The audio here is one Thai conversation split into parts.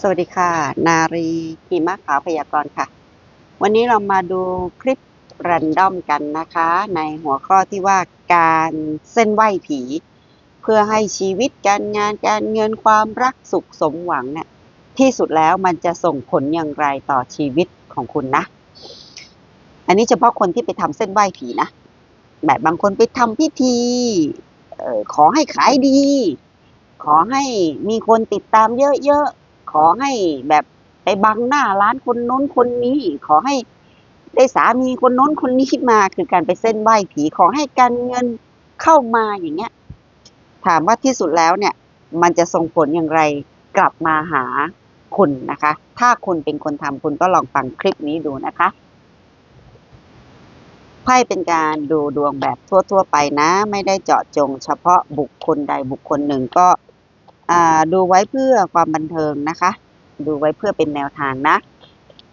สวัสดีค่ะ นารีหิมะขาวพยากรณ์ค่ะ วันนี้เรามาดูคลิปรันดอมกันนะคะ ในหัวข้อที่ว่าการเส้นไหวผี เพื่อให้ชีวิตการงานการเงินความรักสุขสมหวังเนี่ยที่สุดแล้วมันจะส่งผลอย่างไรต่อชีวิตของคุณนะ อันนี้เฉพาะคนที่ไปทำเส้นไหวผีนะ แบบบางคนไปทำพิธีออขอให้ขายดี ขอให้มีคนติดตามเยอะๆ ขอให้แบบไปบังหน้าร้านคนโน้นคนนี้ ขอให้ได้สามีคนโน้นคนนี้มา คือการไปเส้นไหว้ผีขอให้การเงินเข้ามาอย่างเงี้ย ถามว่าที่สุดแล้วเนี่ย มันจะส่งผลอย่างไรกลับมาหาคุณนะคะ ถ้าคุณเป็นคนทำคุณก็ลองฟังคลิปนี้ดูนะคะไพ่เป็นการดูดวงแบบทั่ว ๆ ไปนะ ไม่ได้เจาะจง เฉพาะบุคคลใดบุคคลหนึ่งก็ ดูไว้เพื่อความบันเทิงนะคะ ดูไว้เพื่อเป็นแนวทางนะ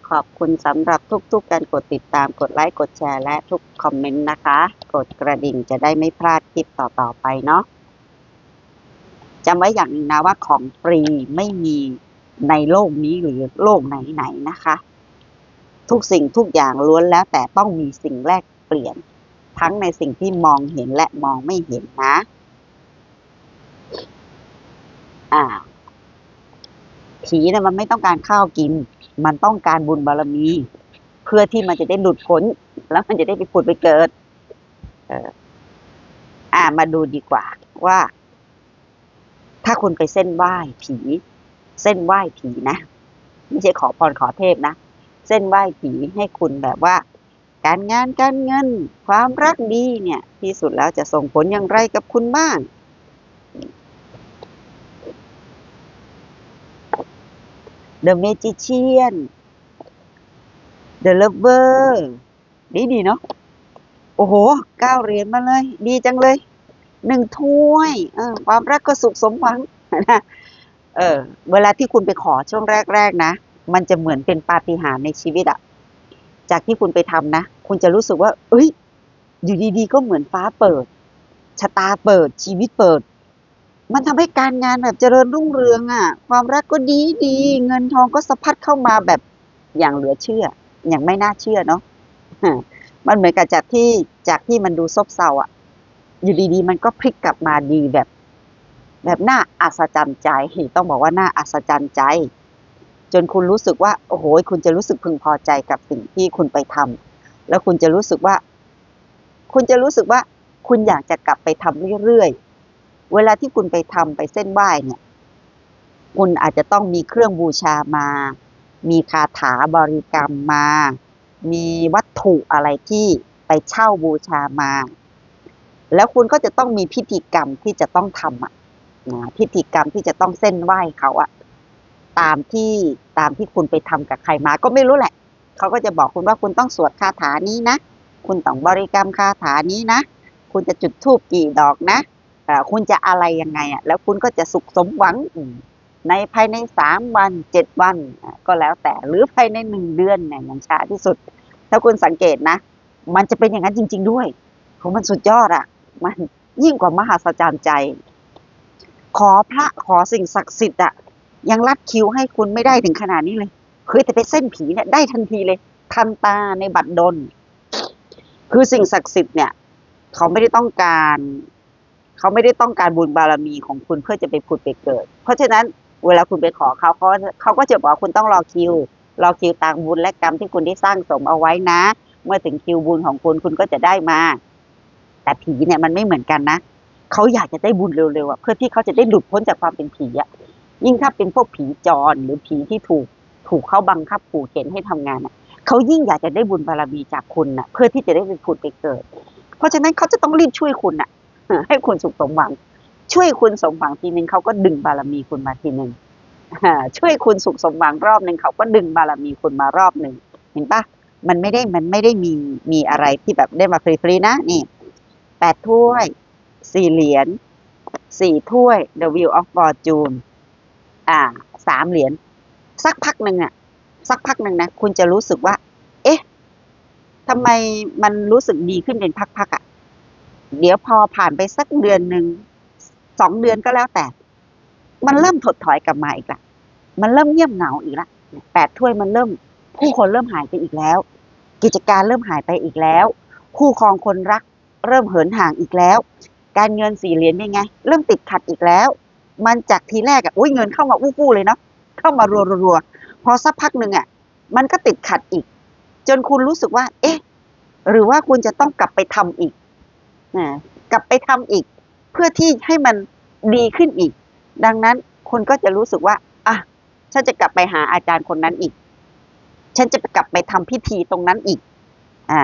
ขอบคุณสำหรับทุกๆ การกดติดตาม กดไลค์ กดแชร์ และทุกคอมเมนต์นะคะ กดกระดิ่งจะได้ไม่พลาดคลิปต่อๆไปเนาะจำไว้อย่างนึงนะว่าของฟรีไม่มีในโลกนี้หรือโลกไหนๆนะคะ ทุกสิ่งทุกอย่างล้วนแล้วแต่ต้องมีสิ่งแลกเปลี่ยน ทั้งในสิ่งที่มองเห็นและมองไม่เห็นนะ อ่า ผีเนี่ยมันไม่ต้องการข้าวกิน มันต้องการบุญบารมี เพื่อที่มันจะได้หลุดพ้น แล้วมันจะได้ไปผุดไปเกิด เออ อ่า มาดูดีกว่า ว่า ถ้าคุณไปเส้นไหว้ผี เส้นไหว้ผีนะไม่ใช่ขอพรขอเทพนะเส้นไหว้ผีให้คุณแบบว่า การงานการเงิน ความรักดีเนี่ย ที่สุดแล้วจะส่งผลอย่างไรกับคุณบ้าง The Magician The Lover ดีดีเนาะ โอ้โหเก้าเหรียญมาเลย ดีจังเลย หนึ่งถ้วย เออ ความรักก็สุขสมหวังนะเออ เวลาที่คุณไปขอช่วงแรก ๆ นะ มันจะเหมือนเป็นปาฏิหาริย์ในชีวิตอะจากที่คุณไปทำนะ คุณจะรู้สึกว่า เอ้ย อยู่ดีๆ ก็เหมือนฟ้าเปิด ชะตาเปิด ชีวิตเปิด มันทำให้การงานแบบเจริญรุ่งเรืองอะ่ะ ความรักก็ดีดี เงินทองก็สะพัดเข้ามาแบบอย่างเหลือเชื่อ อย่างไม่น่าเชื่อเนาะมันเหมือนกับจากที่จากที่มันดูซบเซาอะ่ะ อยู่ดีๆ มันก็พลิกกลับมาดีแบบ แบบน่าอัศจรรย์ใจ ต้องบอกว่าน่าอัศจรรย์ใจ จนคุณรู้สึกว่า โอ้โห คุณจะรู้สึกพึงพอใจกับสิ่งที่คุณไปทำแล้วคุณจะรู้สึกว่า คุณจะรู้สึกว่า คุณอยากจะกลับไปทำเรื่อยๆ เวลาที่คุณไปทำไปเส้นไหว้เนี่ย คุณอาจจะต้องมีเครื่องบูชามา มีคาถาบริกรรมมา มีวัตถุอะไรที่ไปเช่าบูชามา แล้วคุณก็จะต้องมีพิธีกรรมที่จะต้องทำอะนะพิธีกรรมที่จะต้องเส้นไหว้เขาอะ ตามที่ตามที่คุณไปทำกับใครมา ก็ไม่รู้แหละ เขาก็จะบอกคุณว่าคุณต้องสวดคาถานี้นะ คุณต้องบริกรรมคาถานี้นะ คุณจะจุดธูปกี่ดอกนะ คุณจะอะไรยังไงอะแล้วคุณก็จะสุขสมหวังในภายในสามวันเจ็ดวันก็แล้วแต่หรือภายในหนึ่งเดือนเนี่ยอย่างช้าที่สุด ถ้าคุณสังเกตนะ มันจะเป็นอย่างนั้นจริง ๆ ด้วยโหมันสุดยอดอะ มันยิ่งกว่ามหัศจรรย์ใจ ขอพระขอสิ่งศักดิ์สิทธิ์อะยังรัดคิวให้คุณไม่ได้ถึงขนาดนี้เลยเคยแต่ไปเส้นผีเนี่ยได้ทันทีเลยทันตาในบัตรดล คือสิ่งศักดิ์สิทธิ์เนี่ย เขาไม่ได้ต้องการ เขาไม่ได้ต้องการบุญบารมีของคุณเพื่อจะไปผุดไปเกิด เพราะฉะนั้นเวลาคุณไปขอเขาเขาเขาก็จะบอกคุณต้องรอคิว รอคิวตามบุญและกรรมที่คุณได้สร้างสมเอาไว้นะ เมื่อถึงคิวบุญของคุณคุณก็จะได้มา แต่ผีเนี่ยมันไม่เหมือนกันนะเขาอยากจะได้บุญเร็วๆอะเพื่อที่เขาจะได้หลุดพ้นจากความเป็นผีอะยิ่งถ้าเป็นพวกผีจรหรือผีที่ถูกถูกเขาบังคับขู่เข็นให้ทำงานอะเขายิ่งอยากจะได้บุญบารมีจากคุณน่ะ เพื่อที่จะได้ไปผุดไปเกิด เพราะฉะนั้นเขาจะต้องรีบช่วยคุณน่ะ ให้คุณสุขสมหวัง ช่วยคุณสมหวังทีหนึ่งเขาก็ดึงบารมีคุณมาทีหนึ่งช่วยคุณสุขสมหวังรอบหนึ่งเขาก็ดึงบารมีคุณมารอบหนึ่งเห็นปะมันไม่ได้มันไม่ได้มีมีอะไรที่แบบได้มาฟรีๆนะนี่แปดถ้วยสี่เหรียญสี่ถ้วย The Wheel of Fortune อ่าสามเหรียญสักพักหนึ่งอะสักพักหนึ่งนะ คุณจะรู้สึกว่า เอ๊ะทำไมมันรู้สึกดีขึ้นเป็นพักๆอะ เดี๋ยวพอผ่านไปสักเดือนหนึ่งสองเดือนก็แล้วแต่ มันเริ่มถดถอยกลับมาอีกละมันเริ่มเงียบเหงาอีกละแปดถ้วยมันเริ่ม ผู้คนเริ่มหายไปอีกแล้ว กิจการเริ่มหายไปอีกแล้ว คู่ครองคนรัก เริ่มเหินห่างอีกแล้ว การเงินสี่เหรียญเป็นไง เริ่มติดขัดอีกแล้ว มันจากทีแรกอะอุ้ยเงินเข้ามาอู้ฟู่เลยเนาะเข้ามารัวๆพอสักพักหนึ่งอะมันก็ติดขัดอีก จนคุณรู้สึกว่า เอ๊ะ หรือว่าคุณจะต้องกลับไปทำอีก นะกลับไปทำอีก เพื่อที่ให้มันดีขึ้นอีก ดังนั้นคุณก็จะรู้สึกว่าอะฉันจะกลับไปหาอาจารย์คนนั้นอีก ฉันจะกลับไปทำพิธีตรงนั้นอีก อ่า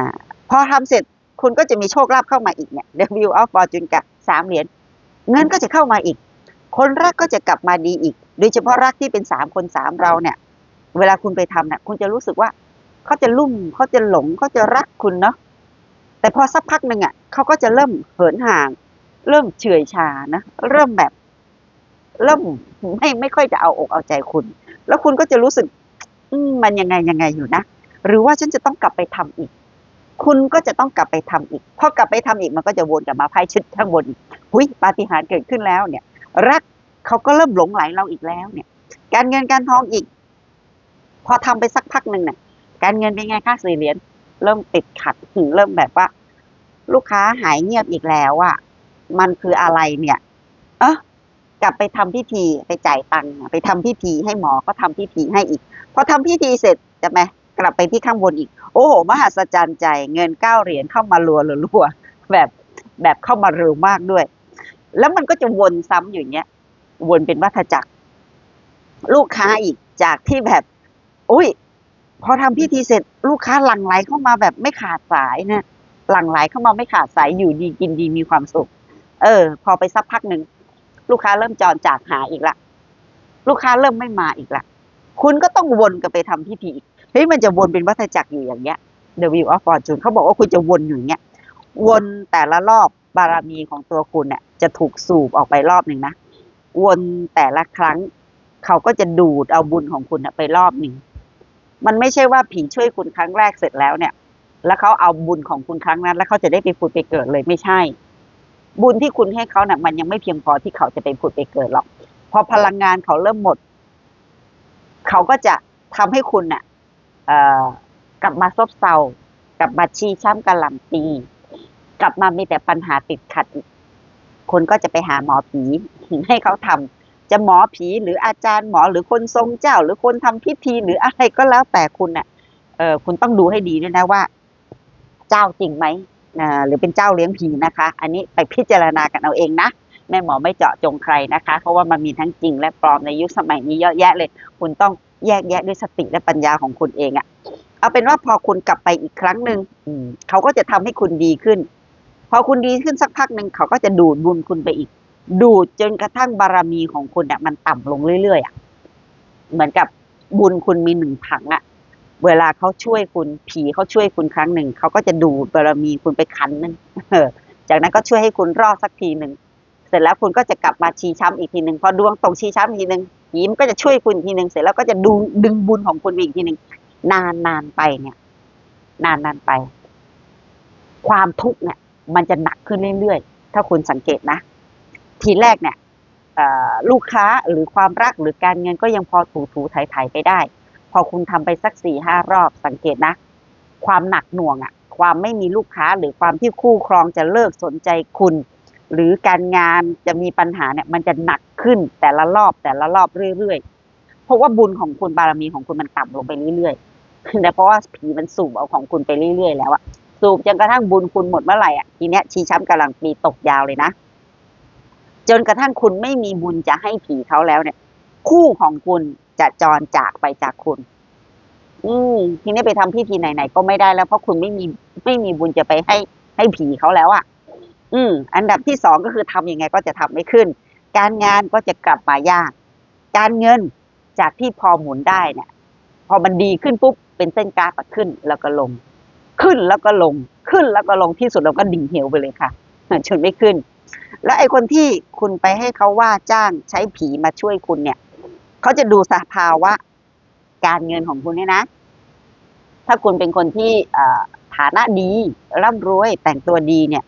พอทำเสร็จคุณก็จะมีโชคลาภเข้ามาอีกเนี่ย The Wheel of Fortune กับสามเหรียญเงินก็จะเข้ามาอีก คนรักก็จะกลับมาดีอีก โดยเฉพาะรักที่เป็นสามคนสามเราเนี่ย เวลาคุณไปทำเนี่ยคุณจะรู้สึกว่าเขาจะลุ่มเขาจะหลงเขาจะรักคุณเนาะ แต่พอสักพักหนึ่งอะเขาก็จะเริ่มเหินห่าง เริ่มเฉื่อยชานะเริ่มแบบ เริ่มไม่ไม่ค่อยจะเอาอกเอาใจคุณ แล้วคุณก็จะรู้สึก อืมันยังไงยังไงอยู่นะหรือว่าฉันจะต้องกลับไปทำอีก คุณก็จะต้องกลับไปทำอีกพอกลับไปทำอีกมันก็จะวนกลับมาไพ่ชุดข้างบนอีกหุยปาฏิหาริย์เกิดขึ้นแล้วเนี่ย รักเขาก็เริ่มหลงไหลเราอีกแล้วเนี่ย การเงินการทองอีก พอทำไปสักพักหนึ่งเนี่ยการเงินเป็นไงค่าสี่เหรียญ เริ่มติดขัดเริ่มแบบว่า ลูกค้าหายเงียบอีกแล้วอะมันคืออะไรเนี่ย เออกลับไปทำพิธีไปจ่ายตังค์ไปทำพิธีให้หมอก็ทำพิธีให้อีกพอทำพิธีเสร็จจะไหมกลับไปที่ข้างบนอีก โอ้โหมหัศจรรย์ใจ เงินเก้าเหรียญเข้ามารัวรัวแบบแบบเข้ามาเร็วมากด้วย แล้วมันก็จะวนซ้ำอยู่างเงี้ยวนเป็นวัฏจักร ลูกค้าอีกจากที่แบบ อุ้ย พอทำพิธีเสร็จลูกค้าหลั่งไหลเข้ามาแบบไม่ขาดสายนี่ยหลั่งไหลเข้ามาไม่ขาดสายอยู่ดีกินดีมีความสุข เออ พอไปสักพักหนึ่งลูกค้าเริ่มจรจากหาอีกละ ลูกค้าเริ่มไม่มาอีกละคุณก็ต้องวนกันไปทำพิธีอีกเฮ้ยมันจะวนเป็นวัฏจักรอยู่อย่างเงี้ย The Wheel of Fortune เขาบอกว่าคุณจะวนอยู่อย่างเงี้ยวนแต่ละรอบบารมีของตัวคุณเนี่ยจะถูกสูบออกไปรอบหนึ่งนะวนแต่ละครั้ง เขาก็จะดูดเอาบุญของคุณไปรอบหนึ่ง มันไม่ใช่ว่าผีช่วยคุณครั้งแรกเสร็จแล้วเนี่ย แล้วเขาเอาบุญของคุณครั้งนั้น แล้วเขาจะได้ไปผุดไปเกิดเลยไม่ใช่ บุญที่คุณให้เขาเนี่ยมันยังไม่เพียงพอที่เขาจะไปผุดไปเกิดหรอก พอพลังงานเขาเริ่มหมด เขาก็จะทำให้คุณเนี่ยกลับมาซบเซากลับมาชี้ช้ำกระหล่ำปีกลับมามีแต่ปัญหาติดขัด คนก็จะไปหาหมอผีให้เขาทำ จะหมอผีหรืออาจารย์หมอหรือคนทรงเจ้า หรือคนทำพิธีหรืออะไรก็แล้วแต่คุณน่ะเออคุณต้องดูให้ดีด้วยนะว่า เจ้าจริงไหมอ่าหรือเป็นเจ้าเลี้ยงผีนะคะ อันนี้ไปพิจารณากันเอาเองนะแม่หมอไม่เจาะจงใครนะคะ เพราะว่ามันมีทั้งจริงและปลอมในยุคสมัยนี้เยอะแยะเลย คุณต้องแยกแยะด้วยสติและปัญญาของคุณเองอะเอาเป็นว่าพอคุณกลับไปอีกครั้งหนึ่งเขาก็จะทำให้คุณดีขึ้น พอคุณดีขึ้นสักพักหนึ่งเขาก็จะดูดบุญคุณไปอีก ดูดจนกระทั่งบารมีของคุณเนี่ยมันต่ำลงเรื่อยๆอะเหมือนกับบุญคุณมีหนึ่งถังอะเวลาเขาช่วยคุณผีเขาช่วยคุณครั้งหนึ่งเขาก็จะดูดบารมีคุณไปคันนึงจากนั้นก็ช่วยให้คุณรอดสักทีหนึ่งเสร็จแล้วคุณก็จะกลับมาชี้ช้ำอีกทีหนึ่งพอดวงตกชี้ช้ำอีกทีหนึ่งผีมันก็จะช่วยคุณทีหนึ่งเสร็จแล้วก็จะดูดึงบุญของคุณอีกทีหนึ่งนานนานไปเนี่ย นานนานไป ความทุกข์เนี่ย มันจะหนักขึ้นเรื่อยๆถ้าคุณสังเกตนะ ทีแรกเนี่ยลูกค้าหรือความรักหรือการเงินก็ยังพอถูถูไถ่ๆไปได้ พอคุณทำไปสักสี่ห้ารอบสังเกตนะ ความหนักหน่วงอะความไม่มีลูกค้าหรือความที่คู่ครองจะเลิกสนใจคุณ หรือการงานจะมีปัญหาเนี่ยมันจะหนักขึ้นแต่ละรอบแต่ละรอบเรื่อยๆเพราะว่าบุญของคุณบารมีของคุณมันต่ำลงไปเรื่อยๆแต่เพราะว่าผีมันสูบเอาของคุณไปเรื่อยๆแล้วอะสูบจนกระทั่งบุญคุณหมดเมื่อไหร่อะทีเนี้ยชีช้ำกำลังปีตกยาวเลยนะ จนกระทั่งคุณไม่มีบุญจะให้ผีเขาแล้วเนี่ย คู่ของคุณจะจรจากไปจากคุณ อืมทีนี้ไปทำพิธีไหนๆก็ไม่ได้แล้ว เพราะคุณไม่มีไม่มีบุญจะไปให้ให้ผีเขาแล้วอะ่ะ อืม อันดับที่สองก็คือทำยังไงก็จะทำไม่ขึ้น การงานก็จะกลับมายาก การเงินจากที่พอหมุนได้เนี่ย พอมันดีขึ้นปุ๊บเป็นเส้นกราฟขึ้นแล้วก็ลง ขึ้นแล้วก็ลง ขึ้นแล้วก็ลงที่สุดเราก็ดิ่งเหวไปเลยค่ะจนไม่ขึ้น แล้วไอ้คนที่คุณไปให้เขาว่าจ้างใช้ผีมาช่วยคุณเนี่ยเขาจะดูสภาวะการเงินของคุณเนี่ยนะ ถ้าคุณเป็นคนที่ฐานะดีร่ำรวยแต่งตัวดีเนี่ย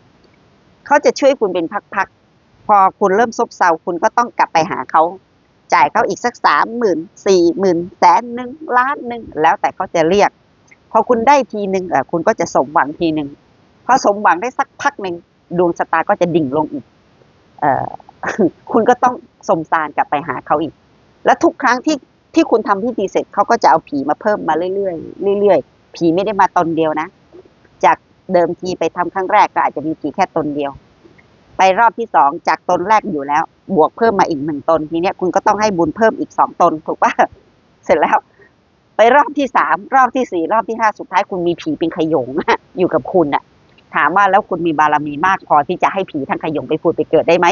เขาจะช่วยคุณเป็นพักๆพอคุณเริ่มซบเซาคุณก็ต้องกลับไปหาเขาจ่ายเขาอีกสักสามหมื่นสี่หมื่นแสนหนึ่งล้านหนึ่งแล้วแต่เขาจะเรียก พอคุณได้ทีหนึ่งคุณก็จะสมหวังทีหนึ่งพอสมหวังได้สักพักหนึ่ง ดวงชะตาก็จะดิ่งลงอีกเอคุณก็ต้องสมสารกลับไปหาเขาอีก และทุกครั้งที่ที่คุณทำพิธีเสร็จเขาก็จะเอาผีมาเพิ่มมาเรื่อยๆเรื่อยๆผีไม่ได้มาตนเดียวนะ จากเดิมทีไปทำครั้งแรกก็อาจจะมีผีแค่ตนเดียว ไปรอบที่สองจากตนแรกอยู่แล้ว บวกเพิ่มมาอีกหนึ่งตนทีเนี้ยคุณก็ต้องให้บุญเพิ่มอีกสองตนถูกปะเสร็จแล้ว ไปรอบที่สามรอบที่สี่รอบที่ห้าสุดท้ายคุณมีผีเป็นขยงอยู่กับคุณน่ะ ถามว่าแล้วคุณมีบารมีมากพอที่จะให้ผีทั้งขยงไปพูดไปเกิดได้ไหม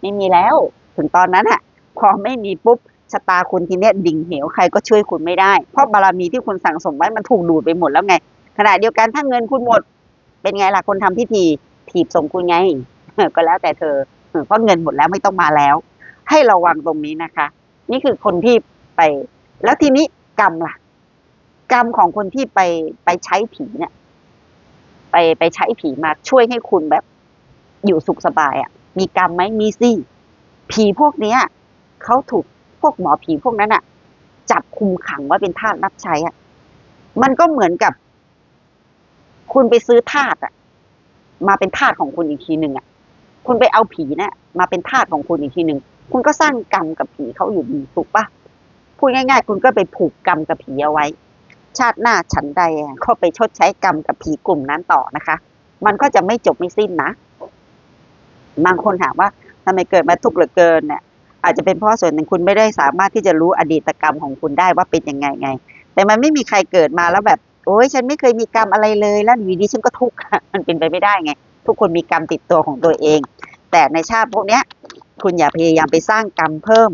ไม่มีแล้ว ถึงตอนนั้นอะพอไม่มีปุ๊บชะตาคุณทีเนี้ยดิ่งเหวใครก็ช่วยคุณไม่ได้ เพราะบารมีที่คุณสั่งสมไว้มันถูกดูดไปหมดแล้วไง ขณะเดียวกันถ้าเงินคุณหมด เป็นไงล่ะคนทำพิธีถีบส่งคุณไงก็แล้วแต่เธอเพราะเงินหมดแล้วไม่ต้องมาแล้ว ให้ระวังตรงนี้นะคะ นี่คือคนที่ไป แล้วทีนี้กรรมล่ะ กรรมของคนที่ไปไปใช้ผีเนี่ย ไปไปใช้ผีมาช่วยให้คุณแบบอยู่สุขสบายอะ่ะ มีกรรมไหมมีสิผีพวกเนี้ยเขาถูกพวกหมอผีพวกนั้นอะ่ะ จับคุมขังไว้เป็นทาสรับใช้อะ่ะ มันก็เหมือนกับ คุณไปซื้อทาสอะ มาเป็นทาสของคุณอีกทีหนึ่งอะ คุณไปเอาผีเนี่ยมาเป็นทาสของคุณอีกทีหนึ่งคุณก็สร้างกรรมกับผีเขาอยู่ดีถูกปะพูดง่าย ๆ คุณก็ไปผูกกรรมกับผีเอาไว้ ชาติหน้าฉันใดก็ไปชดใช้กรรมกับผีกลุ่มนั้นต่อนะคะ มันก็จะไม่จบไม่สิ้นนะ บางคนถามว่าทำไมเกิดมาทุกข์เหลือเกินเนี่ย อาจจะเป็นเพราะส่วนหนึ่งคุณไม่ได้สามารถที่จะรู้อดีตกรรมของคุณได้ว่าเป็นยังไงไง แต่มันไม่มีใครเกิดมาแล้วแบบ โอ้ยฉันไม่เคยมีกรรมอะไรเลยแล้วอยู่ดีฉันก็ทุกข์มันเป็นไปไม่ได้ไง ทุกคนมีกรรมติดตัวของตัวเอง แต่ในชาติพวกเนี้ย คุณอย่าพยายามไปสร้างกรรมเพิ่ม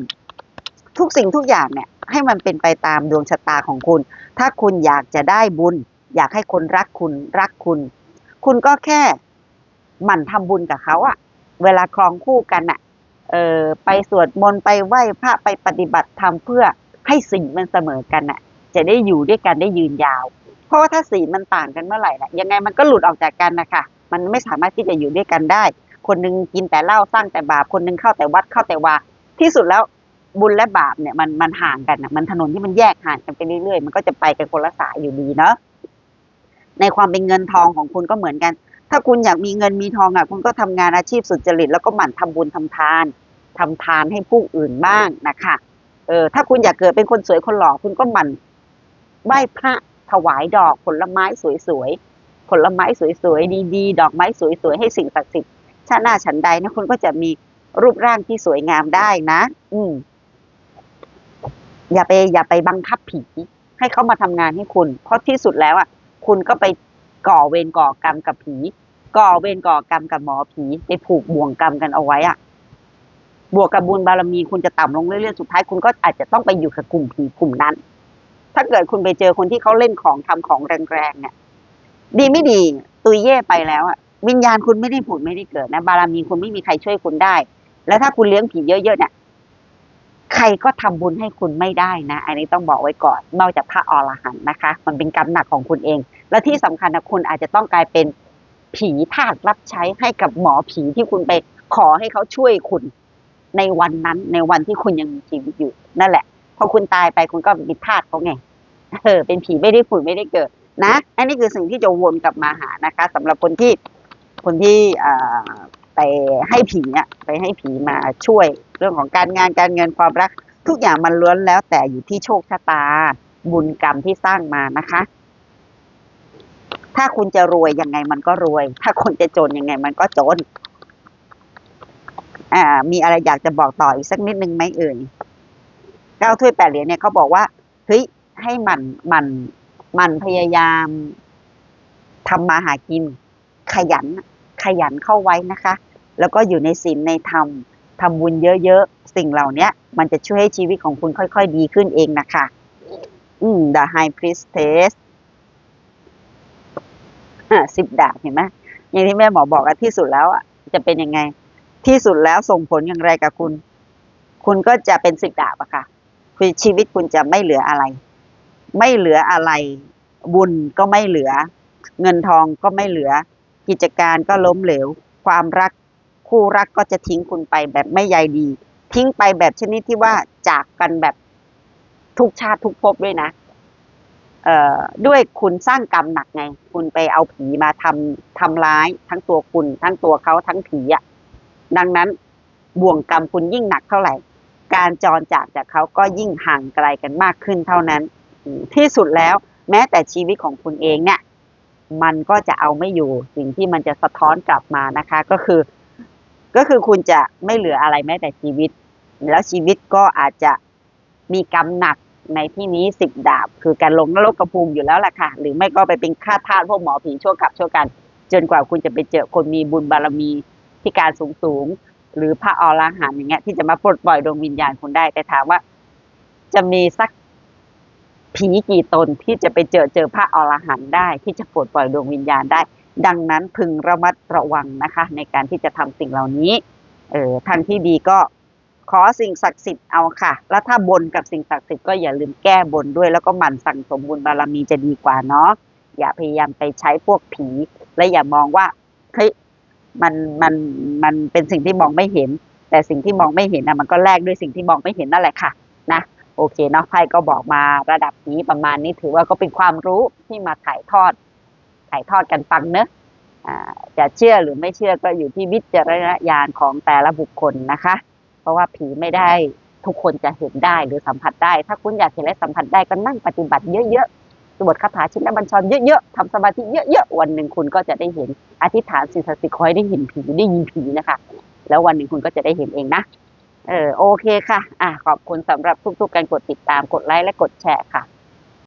ทุกสิ่งทุกอย่างเนี่ยให้มันเป็นไปตามดวงชะตาของคุณ ถ้าคุณอยากจะได้บุญ อยากให้คนรักคุณรักคุณ คุณก็แค่หมั่นทำบุญกับเขาอะเวลาครองคู่กันอะเออไปสวดมนต์ไปไหว้พระไปปฏิบัติธรรมเพื่อให้สิ่งมันเสมอกันอะจะได้อยู่ด้วยกันได้ยืนยาว เพราะว่าถ้าสีมันต่างกันเมื่อไหร่น่ะยังไงมันก็หลุดออกจากกันนะคะมันไม่สามารถที่จะอยู่ด้วยกันได้ คนนึงกินแต่เหล้าสร้างแต่บาปคนนึงเข้าแต่วัดเข้าแต่วาที่สุดแล้ว บุญและบาปเนี่ยมันมันห่างกันน่ะมันถนนที่มันแยกห่างกันไปเรื่อยๆ มันก็จะไปกันคนละสายอยู่ดีเนาะในความเป็นเงินทองของคุณก็เหมือนกัน ถ้าคุณอยากมีเงินมีทองอะ คุณก็ทำงานอาชีพสุจริตแล้วก็หมั่นทำบุญทำทานทำทานให้ผู้อื่นบ้างนะคะเออถ้าคุณอยากเกิดเป็นคนสวยคนหล่อคุณก็หมั่นไหว้พระถวายดอกผลไม้สวยๆผลไม้สวยๆดีๆ ดอกไม้สวยๆให้สิ่งศักดิ์สิทธิ์ชาติหน้าฉันใดนะคุณก็จะมีรูปร่างที่สวยงามได้นะ อืม อย่าไปอย่าไปบังคับผี ให้เขามาทำงานให้คุณ เพราะที่สุดแล้วอะคุณก็ไปก่อเวรก่อกรรมกับผี ก่อเวรก่อกรรมกับหมอผีไปผูกบ่วงกรรมกันเอาไว้อะบวกกับบุญบารมีคุณจะต่ำลงเรื่อยๆสุดท้ายคุณก็อาจจะต้องไปอยู่กับกลุ่มผีกลุ่มนั้น ถ้าเกิดคุณไปเจอคนที่เขาเล่นของทำของแรงๆเนี่ย ดีไม่ดีตุยเย่ไปแล้วอะวิญญาณคุณไม่ได้ผุดไม่ได้เกิดนะ บารมีคุณไม่มีใครช่วยคุณได้ แล้วถ้าคุณเลี้ยงผีเยอะๆเนี่ย ใครก็ทำบุญให้คุณไม่ได้นะ อันนี้ต้องบอกไว้ก่อน นอกจากพระอรหันต์นะคะ มันเป็นกรรมหนักของคุณเอง และที่สำคัญนะคุณอาจจะต้องกลายเป็นผีทาสรับใช้ให้กับหมอผีที่คุณไปขอให้เขาช่วยคุณ ในวันนั้นในวันที่คุณยังมีชีวิตอยู่ นั่นแหละพอคุณตายไปคุณก็เป็นทาสเขาไงเออเป็นผีไม่ได้ผุดไม่ได้เกิดนะ อันนี้คือสิ่งที่จะวนกลับมาหานะคะสำหรับคนที่คนที่อ่า ไปให้ผีเนี่ยไปให้ผีมาช่วยเรื่องของการงานการเงินความรัก ทุกอย่างมันล้วนแล้วแต่อยู่ที่โชคชะตา บุญกรรมที่สร้างมานะคะ ถ้าคุณจะรวยยังไงมันก็รวย ถ้าคนจะจนยังไงมันก็จน อ่า มีอะไรอยากจะบอกต่ออีกสักนิดนึงไหมเอ่ยเก้าถ้วยแปดเหรียญเนี่ยเขาบอกว่าเฮ้ยให้มันมันมันพยายามทำมาหากินขยัน ขยันเข้าไว้นะคะ แล้วก็อยู่ในศีลในธรรมทำบุญเยอะๆ สิ่งเหล่านี้มันจะช่วยให้ชีวิตของคุณค่อยๆ ดีขึ้นเองนะคะ อืม The High Priestess สิบดาบเห็นไหมอย่างที่แม่หมอบอกอะที่สุดแล้วอะจะเป็นยังไง ที่สุดแล้วส่งผลอย่างไรกับคุณ คุณก็จะเป็นสิบดาบอะค่ะ คือชีวิตคุณจะไม่เหลืออะไร ไม่เหลืออะไร บุญก็ไม่เหลือ เงินทองก็ไม่เหลือ กิจการก็ล้มเหลว ความรักคู่รักก็จะทิ้งคุณไปแบบไม่ใยดี ทิ้งไปแบบชนิดที่ว่าจากกันแบบทุกชาติทุกภพด้วยนะเอ่อด้วยคุณสร้างกรรมหนักไง คุณไปเอาผีมาทำทำร้ายทั้งตัวคุณ ทั้งตัวเขาทั้งผีอะ่ะดังนั้นบ่วงกรรมคุณยิ่งหนักเท่าไหร่ การจรจากจากเขาก็ยิ่งห่างไกลกันมากขึ้นเท่านั้น ที่สุดแล้วแม้แต่ชีวิตของคุณเองเนี่ย มันก็จะเอาไม่อยู่สิ่งที่มันจะสะท้อนกลับมานะคะ ก็คือ ก็คือคุณจะไม่เหลืออะไรแม้แต่ชีวิต แล้วชีวิตก็อาจจะมีกรรมหนักในที่นี้สิบดาบ คือการลงนรกกระภูมิอยู่แล้วล่ะค่ะ หรือไม่ก็ไปเป็นข้าทาสพวกหมอผีชั่วกับชั่วกัน จนกว่าคุณจะไปเจอคนมีบุญบารมีที่การสูงสูงหรือพระอรหันต์อย่างเงี้ยที่จะมาปลดปล่อยดวงวิญญาณคุณได้แต่ถามว่า จะมีสัก ผีกี่ตนที่จะไปเจอเจอพระอรหันต์ได้ ที่จะปลดปล่อยดวงวิญญาณได้ ดังนั้นพึงระมัดระวังนะคะ ในการที่จะทำสิ่งเหล่านี้เออทางที่ดีก็ขอสิ่งศักดิ์สิทธิ์เอาค่ะ แล้วถ้าบนกับสิ่งศักดิ์สิทธิ์ก็อย่าลืมแก้บนด้วย แล้วก็หมั่นสั่งสมบุญบารมีจะดีกว่าเนาะอย่าพยายามไปใช้พวกผี และอย่ามองว่าเฮ้ยมันมันมันเป็นสิ่งที่มองไม่เห็น แต่สิ่งที่มองไม่เห็นนะมันก็แลกด้วยสิ่งที่มองไม่เห็นนั่นแหละค่ะ นะ โอเคเนาะไพ่ก็บอกมาระดับนี้ประมาณนี้ถือว่าก็เป็นความรู้ที่มาถ่ายทอด ถ่ายทอดกันฟังเนอะจะเชื่อหรือไม่เชื่อก็อยู่ที่วิจารณญาณของแต่ละบุคคลนะคะ เพราะว่าผีไม่ได้ทุกคนจะเห็นได้หรือสัมผัสได้ ถ้าคุณอยากเห็นและสัมผัสได้ก็นั่งปฏิบัติเยอะๆสวดคาถาชินบัญชรเยอะๆทำสมาธิเยอะๆวันหนึ่งคุณก็จะได้เห็นอธิษฐานสิ่งศักดิ์สิทธิ์คอยได้เห็นผีได้ยินผีนะคะ แล้ววันหนึ่งคุณก็จะได้เห็นเองนะ เออโอเคค่ะ อะขอบคุณสำหรับทุกๆการกดติดตามกดไลค์และกดแชร์ค่ะ